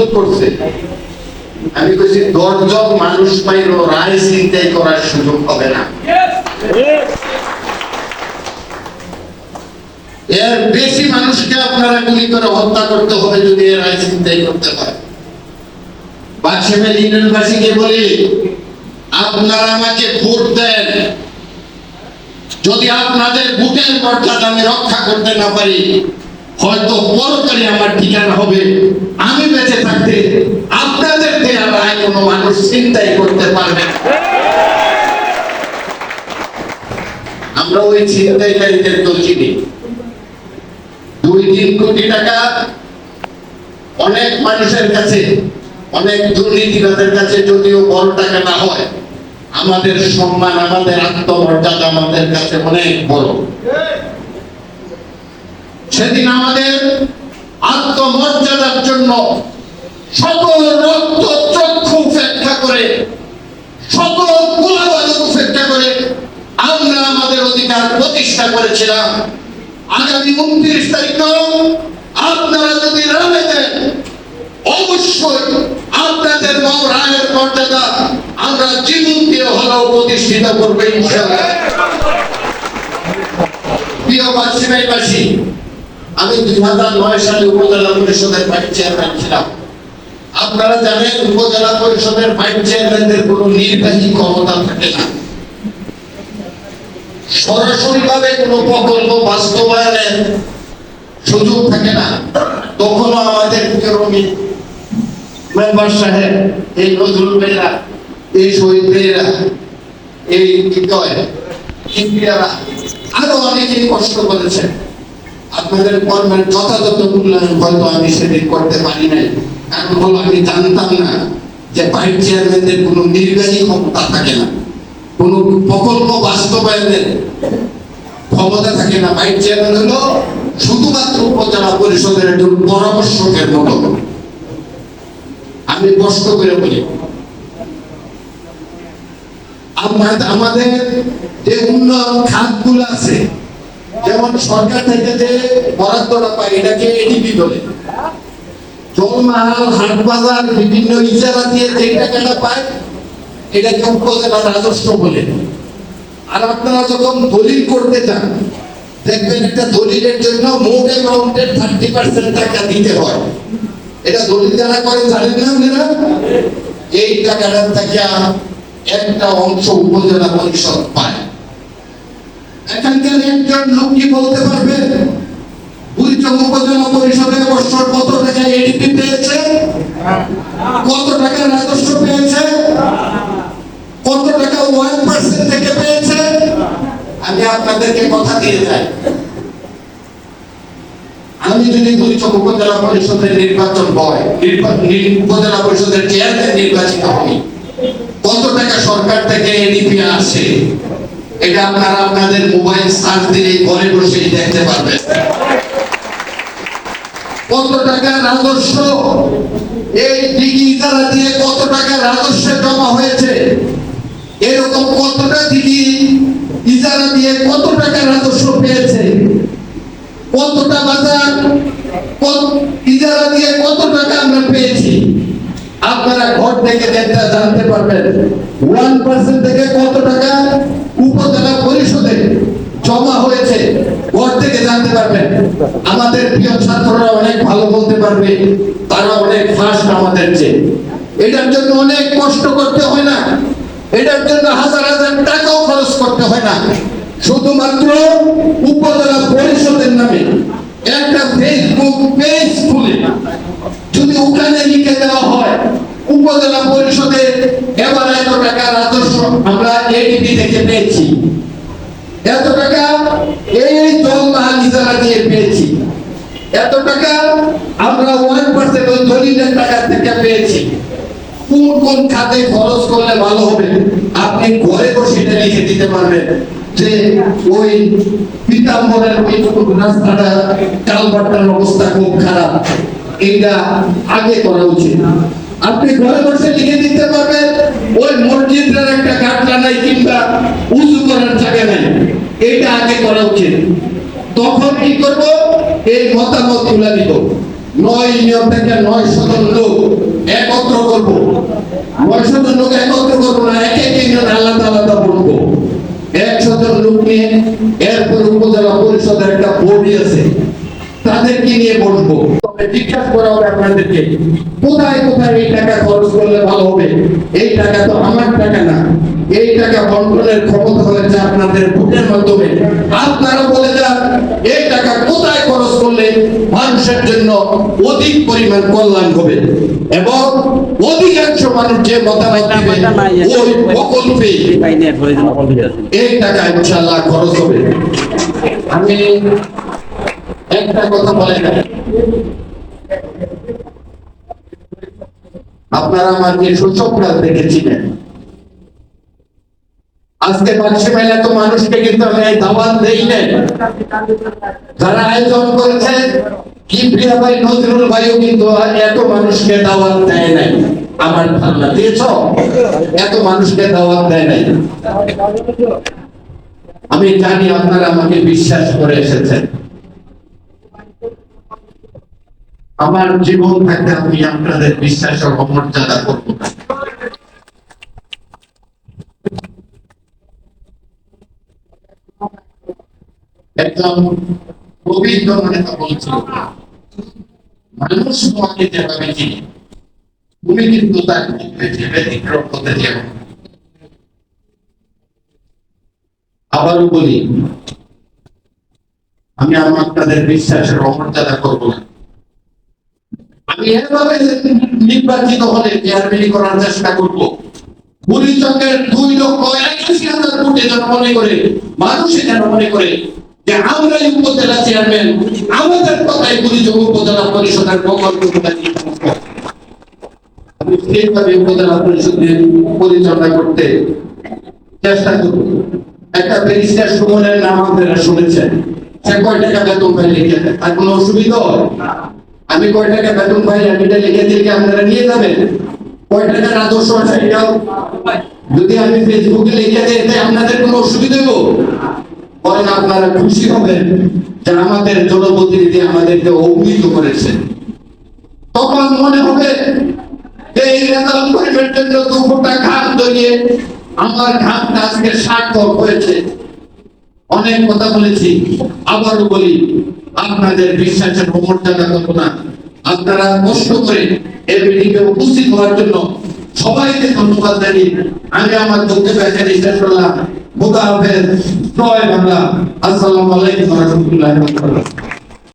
করছে। আমি কইছি, দশজন মানুষ পাইল রায় চিন্তাই করার সুযোগ হবে না। এর বেশি মানুষকে আপনারা গুলি করে হত্যা করতে হবে যদি এর রায় চিন্তাই করতে হয় বাদশাহের ইউনিয়নবাসীকে বলি, আপনারা আমাকে ভোট দেন। যদি আপনাদের ভোটের মর্যাদা আমি রক্ষা করতে না পারি, হয়তো পরকালে আমার ঠিকানা হবে। আমি বেঁচে থাকতে আপনাদের দেয়া রায় কোনো মানুষ চিন্তাই করতে পারবে না তো চিনি। দুই তিন কোটি টাকা অনেক মানুষের কাছে, অনেক দুর্নীতিবাদের কাছে যদিও বড় টাকা না হয়, আমাদের সম্মান, আমাদের আত্মমর্যাদা আমাদের কাছে অনেক বড়। সেদিন আমাদের আত্মমর্যাদার জন্য অধিকার প্রতিষ্ঠা করেছিলাম। আগামী উনত্রিশ তারিখ আপনারা যদি রায় দেন, অবশ্যই আপনাদের মৌ রায়ের মর্যাদা আমরা জীবন দিয়ে হলেও প্রতিষ্ঠিত করব প্রিয় বাসী আমি দুই হাজার নয় সালে উপজেলা পরিষদের ভাইস চেয়ারম্যান ছিলাম। আপনারা জানেন, উপজেলা পরিষদের ভাইস চেয়ারম্যানদের কোনো নির্বাহী ক্ষমতা থাকে না। সরাসরি ভাবে কোনো প্রকল্প বাস্তবায়নের সুযোগ থাকে না। তখনও আমাদের কেরমি মেম্বার সাহেব, এই নজরুল বেরা এই শহীদ বেরা এই কয় ইন্ডিয়ারা আরও অনেকেই কষ্ট করেছেন। আপনাদের কর্মের যথাযথ মূল্যায়ন হয়তো আমি সেদিন করতে পারি নাই। কারণ হলো আমি জানতাম না যে ভাইস চেয়ারম্যানদের কোনো নির্বাহী ক্ষমতা থাকে না। কোনো প্রকল্প বাস্তবায়নের ক্ষমতা থাকে না। ভাইস চেয়ারম্যান হলো শুধুমাত্র উপজেলা পরিষদের একজন পরামর্শকের মতো। আমি কষ্ট করে বলি, আমাদের যে উন্নয়ন খাতগুলো আছে, যেমন সরকার থেকে যে বরাদ্দটা পাই এটাকে এডিপি বলে। জলমাহাল হাট বাজার বিভিন্ন ইজারা দিয়ে যে টাকাটা পায় এটাকে উপজেলা রাজস্ব বলে। আর আপনারা যখন দলিল করতে চান দেখবেন একটা দলিলের জন্য মোট অ্যামাউন্টের থার্টি পার্সেন্ট টাকা দিতে হয়। এটা দলিল যারা করে, জানেন না আপনারা? এই টাকাটার থেকে একটা অংশ উপজেলা পরিষদ পায়। এখানকার একজন লোক কি বলতে পারবে? বুড়িচং উপজেলা পরিষদে বছর কত টাকা এডিপি পেয়েছে? কত টাকা রাজস্ব পেয়েছে? থেকে পেয়েছে? আমি আপনাদেরকে কথা দিয়ে যাই। আমি যদি বুড়িচং উপজেলা পরিষদের নির্বাচন হয় উপজেলা পরিষদের চেয়ারম্যান নির্বাচিত হই কত টাকা সরকার থেকে এডিপি আসে? এটা আপনারা আপনাদের মোবাইল সার্চ দিলে ঘরে বসেই দেখতে পারবেন। কত টাকা রাজস্ব? এই দিঘি ইজারা দিয়ে কত টাকা রাজস্ব জমা হয়েছে? এরকম কতটা দিঘি ইজারা দিয়ে কত টাকা রাজস্ব পেয়েছে? কতটা বাজার? ইজারা দিয়ে কত টাকা আমরা পেয়েছি? আপনারা ঘর থেকে যেটা জানতে পারবেন ওয়ান পার্সেন্ট থেকে কত টাকা উপজেলা পরিষদে জমা হয়েছে। ঘর থেকে জানতে পারবেন, আমাদের প্রিয় ছাত্ররা অনেক ভালো বলতে পারবে, তারা অনেক ফাস্ট আমাদের চেয়ে। এটার জন্য অনেক কষ্ট করতে হয় না। এটার জন্য হাজার হাজার টাকাও খরচ করতে হয় না। শুধুমাত্র উপজেলা পরিষদের নামে একটা ফেসবুক পেজ খুলে যদি ওখানে লিখে দেওয়া হয়, উপজেলা পরিষদে এবার এত টাকা রাজস্ব আমরা এডিপি থেকে পেয়েছি। এত টাকা এই জলমাহাল ইজারা দিয়ে পেয়েছি। এত টাকা আমরা ওয়ান পার্সেন্ট দলিলের টাকা থেকে পেয়েছি। কোন কোন খাতে খরচ করলে ভালো হবে? আপনি ঘরে বসে এটা লিখে দিতে পারবেন যে ওই পিতাম্বরের ওই রাস্তাটা কালবাটার অবস্থা খুব খারাপ। এইটা আগে করা উচিত। আপনি ঘরে বসে লিখে দিতে পারবেন, ওই মসজিদের একটা কাটলা নাই কিংবা উঁচু করার জায়গা নাই। এটা আগে করা উচিত। তখন কি করব? এই মতামত তুলে নিব। নয় ইউনিয়ন থেকে নয় শতন লোক একত্র করব। নয় লোক একত্র করব না, এক এক ইউনিয়ন আলাদা আলাদা বলব। একশো লোক নিয়ে এরপর উপজেলা পরিষদের একটা বোর্ডই আছে, তাদেরকে নিয়ে বসবো। জিজ্ঞাসা করা হবে আপনাদেরকে, কোথায় কোথায় এই টাকা খরচ করলে ভালো হবে? এই টাকা তো আমার টাকা না। এই টাকা বন্টনের ক্ষমতা হয়েছে আপনাদের ভোটের মাধ্যমে। আপনারা বলে যান এই টাকা কোথায় খরচ করলে মানুষের জন্য অধিক পরিমাণ কল্যাণ হবে? এবং অধিকাংশ মানুষ যে মতামত দিবে ওই প্রকল্পে এই টাকা ইনশাআল্লাহ খরচ হবে। আমি একটা কথা বলে আপনারা আমার যে সূচক দেখেছিলেন আজকে বাক্সি মেলা তো মানুষকে কিন্তু দাওয়াত দেই নাই। যারা আয়োজন করেছে কিপ্রিয়া ভাই, নজরুল ভাইও কিন্তু এত মানুষকে দাওয়াত দেয় নাই। আমার ধারণা, দিয়েছ? এত মানুষকে দাওয়াত দেয় নাই। আমি জানি আপনারা আমাকে বিশ্বাস করে এসেছেন। আমার জীবন থাকতে আমি আপনাদের বিশ্বাস ও অমর্যাদা করব না। একজন বলছিল মানুষ তোমাকে যেভাবে তুমি কিন্তু তার ব্যতিক্রম হতে বলি, আমি আমার তাদের বিশ্বাসের অমর্যাদা করব না। আমি এভাবে নির্বাচিত হলে চেয়ারম্যানই করার চেষ্টা করব। দুই লক্ষ একাশি হাজার কোটি যেন মনে করে, মানুষে যেন মনে করে যে আমরাই উপজেলা চেয়ারম্যান, আমাদের উপজেলা পরিষদের সেইভাবে উপজেলা পরিষদের পরিচালনা করতে চেষ্টা করব। একটা ব্যারিস্টার সুমনের নাম আপনারা শুনেছেন। সে কয় টাকা বেতন পাই লিখে আর কোনো অসুবিধা আমি কয় টাকা বেতন পাই আমি এটা লিখে দিলে আপনারা নিয়ে যাবেন? কয় টাকা রাজস্ব আছে এটাও? যদি আমি ফেসবুকে লিখে দিই আপনাদের কোনো অসুবিধা হইব? বরং আপনারা খুশি হবেন যে আমাদের জনপ্রতিনিধি আমাদেরকে অভিহিত করেছে। তখন মনে হবে এই রেজাল্ট জন্য দু ফোঁটা ঘাম ধরিয়ে আমার ঘামটা আজকে সার্থক হয়েছে। অনেক কথা বলেছি, আবারও বলি, আপনাদের বিশ্বাসের অমর্যাদা করব না? আপনারা কষ্ট করে এই মিটিংয়ে উপস্থিত হওয়ার জন্য সবাইকে ধন্যবাদ জানিয়ে আমি আমার এখানে শেষ করলাম খোদা হাফেজ জয় বাংলা। আসসালামু আলাইকুম ওয়া রাহমাতুল্লাহি ওয়া বারাকাতুহু।